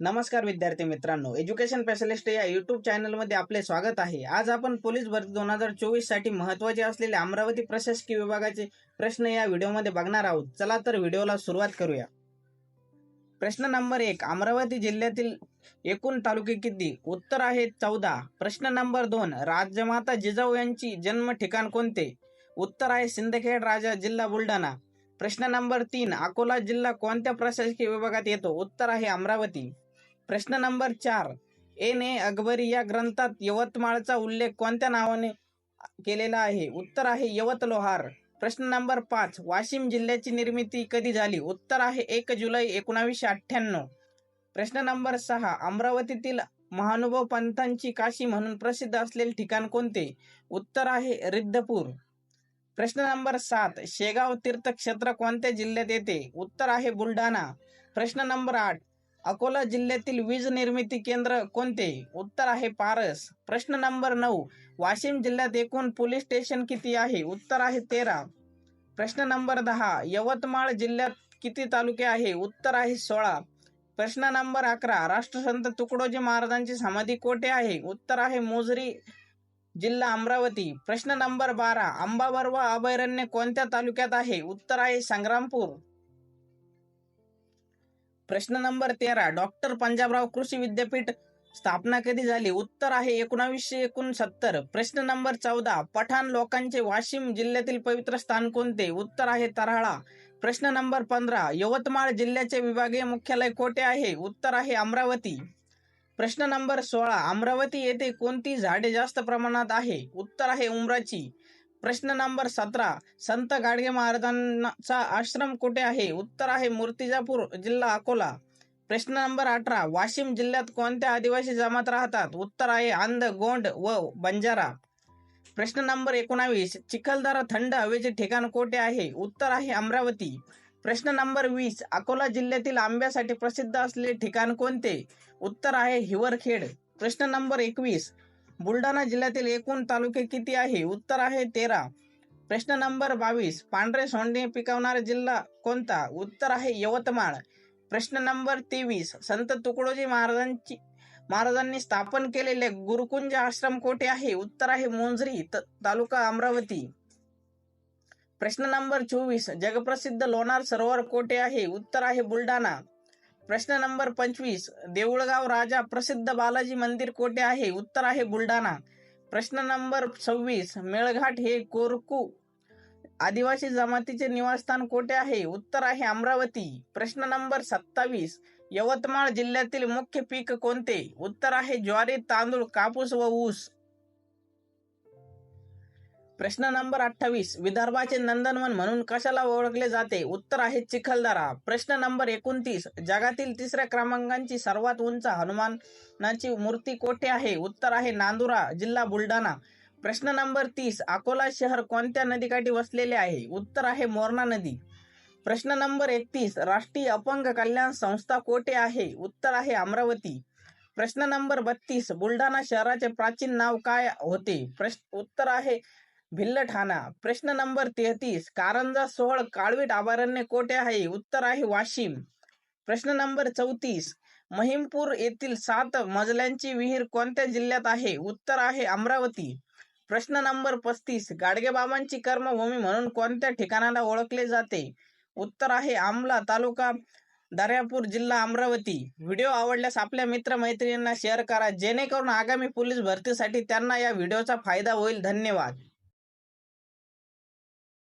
नमस्कार विद्यार्थी मित्रांनो एज्युकेशन स्पेशलिस्ट या युट्यूब चॅनलमध्ये आपले स्वागत आहे. आज आपण पोलीस भरती दोन हजार चोवीससाठी महत्त्वाचे असलेले अमरावती प्रशासकीय विभागाचे प्रश्न या व्हिडिओमध्ये बघणार आहोत. चला तर व्हिडिओला सुरुवात करूया. प्रश्न नंबर एक अमरावती जिल्ह्यातील एकूण तालुके किती? उत्तर आहे चौदा. प्रश्न नंबर दोन राजमाता जिजाऊ यांची जन्म ठिकाण कोणते? उत्तर आहे सिंदखेड राजा जिल्हा बुलढाणा. प्रश्न नंबर तीन अकोला जिल्हा कोणत्या प्रशासकीय विभागात येतो? उत्तर आहे अमरावती. प्रश्न नंबर चार. एन ए अकबरी या ग्रंथात यवतमाळचा उल्लेख कोणत्या नावाने केलेला आहे? उत्तर आहे यवत लोहार प्रश्न नंबर पाच. वाशिम जिल्ह्याची निर्मिती कधी झाली? उत्तर आहे एक जुलै एकोणावीसशे अठ्ठ्याण्णव. प्रश्न नंबर सहा. अमरावतीतील महानुभव पंथांची काशी म्हणून प्रसिद्ध असलेले ठिकाण कोणते? उत्तर आहे रिद्धपूर. प्रश्न नंबर सात. शेगाव तीर्थक्षेत्र कोणत्या जिल्ह्यात येते? उत्तर आहे बुलढाणा. प्रश्न नंबर आठ. अकोला जिल्ह्यातील वीज निर्मिती केंद्र कोणते? उत्तर आहे पारस. प्रश्न नंबर नऊ. वाशिम जिल्ह्यात एकूण पोलीस स्टेशन किती आहे? उत्तर आहे तेरा. प्रश्न नंबर दहा. यवतमाळ जिल्ह्यात किती तालुके आहे? उत्तर आहे सोळा. प्रश्न नंबर अकरा. राष्ट्रसंत तुकडोजी महाराजांची समाधी कोठे आहे? उत्तर आहे मोजरी जिल्हा अमरावती. प्रश्न नंबर बारा. आंबाबरवा अभयारण्य कोणत्या तालुक्यात आहे? उत्तर आहे संग्रामपूर. प्रश्न नंबर तेरा डॉक्टर पंजाबराव कृषी विद्यापीठ स्थापना कधी झाली? उत्तर आहे एकोणावीसशे एकोणसत्तर. प्रश्न नंबर चौदा पठाण लोकांचे वाशिम जिल्ह्यातील पवित्र स्थान कोणते? उत्तर आहे तराळा प्रश्न नंबर पंधरा यवतमाळ जिल्ह्याचे विभागीय मुख्यालय कोठे आहे? उत्तर आहे अमरावती. प्रश्न नंबर सोळा अमरावती येथे कोणती झाडे जास्त प्रमाणात आहे? उत्तर आहे उमराची. प्रश्न नंबर सतरा. संत गाडगे महाराजांचा आश्रम कुठे आहे? उत्तर आहे मूर्तिजापूर जिल्हा अकोला. प्रश्न नंबर अठरा. वाशिम जिल्ह्यात कोणत्या आदिवासी जमात राहतात? उत्तर आहे आंध गोंड व बंजारा. प्रश्न नंबर एकोणावीस. चिखलदरा थंड हवेचे ठिकाण कोठे आहे? उत्तर आहे अमरावती. प्रश्न नंबर वीस. अकोला जिल्ह्यातील आंब्यासाठी प्रसिद्ध असलेले ठिकाण कोणते? उत्तर आहे हिवरखेड. प्रश्न नंबर एकवीस. बुलढाणा जिल्ह्यातील एकूण तालुके किती आहे? उत्तर आहे तेरा. प्रश्न नंबर बावीस. पांढरे सोंडे पिकवणारा जिल्हा कोणता? उत्तर आहे यवतमाळ. प्रश्न नंबर तेवीस. संत तुकडोजी महाराजांची महाराजांनी स्थापन केलेले गुरुकुंज आश्रम कोठे आहे? उत्तर आहे मोंजरी त- तालुका अमरावती. प्रश्न नंबर चोवीस. जगप्रसिद्ध लोणार सरोवर कोठे आहे? उत्तर आहे बुलढाणा. प्रश्न नंबर पंचवीस. देऊळगाव राजा प्रसिद्ध बालाजी मंदिर कोठे आहे? उत्तर आहे बुलढाणा. प्रश्न नंबर सव्वीस. मेळघाट हे कोरकू आदिवासी जमातीचे निवासस्थान कोठे आहे? उत्तर आहे अमरावती. प्रश्न नंबर सत्तावीस. यवतमाळ जिल्ह्यातील मुख्य पीक कोणते? उत्तर आहे ज्वारी तांदूळ कापूस व ऊस. प्रश्न नंबर अठ्ठावीस. विदर्भाचे नंदनवन म्हणून कशाला ओळखले जाते? उत्तर आहे चिखलदरा. प्रश्न नंबर एकोणतीस. जगातील तिसऱ्या क्रमांकाची सर्वात उंच हनुमानाची मूर्ती कोठे आहे? उत्तर आहे नांदुरा जिल्हा बुलढाणा. प्रश्न नंबर तीस. अकोला शहर कोणत्या नदीकाठी वसलेले आहे? उत्तर आहे मोरणा नदी. प्रश्न नंबर एकतीस. राष्ट्रीय अपंग कल्याण संस्था कोठे आहे? उत्तर आहे अमरावती. प्रश्न नंबर बत्तीस. बुलढाणा शहराचे प्राचीन नाव काय होते? प्रश्न उत्तर आहे भिल्लठाणा प्रश्न नंबर तेहतीस कारंजा सोहळ काळवीट अभयारण्य कोठे आहे? उत्तर आहे वाशिम. प्रश्न नंबर चौतीस महिमपूर येथील सात मजल्यांची विहीर कोणत्या जिल्ह्यात आहे? उत्तर आहे अमरावती. प्रश्न नंबर पस्तीस गाडगेबाबांची कर्मभूमी म्हणून कोणत्या ठिकाणाला ओळखले जाते? उत्तर आहे आमला तालुका दर्यापूर जिल्हा अमरावती. व्हिडिओ आवडल्यास आपल्या मित्रमैत्रिणींना शेअर करा जेणेकरून आगामी पोलीस भरतीसाठी त्यांना या व्हिडिओचा फायदा होईल. धन्यवाद.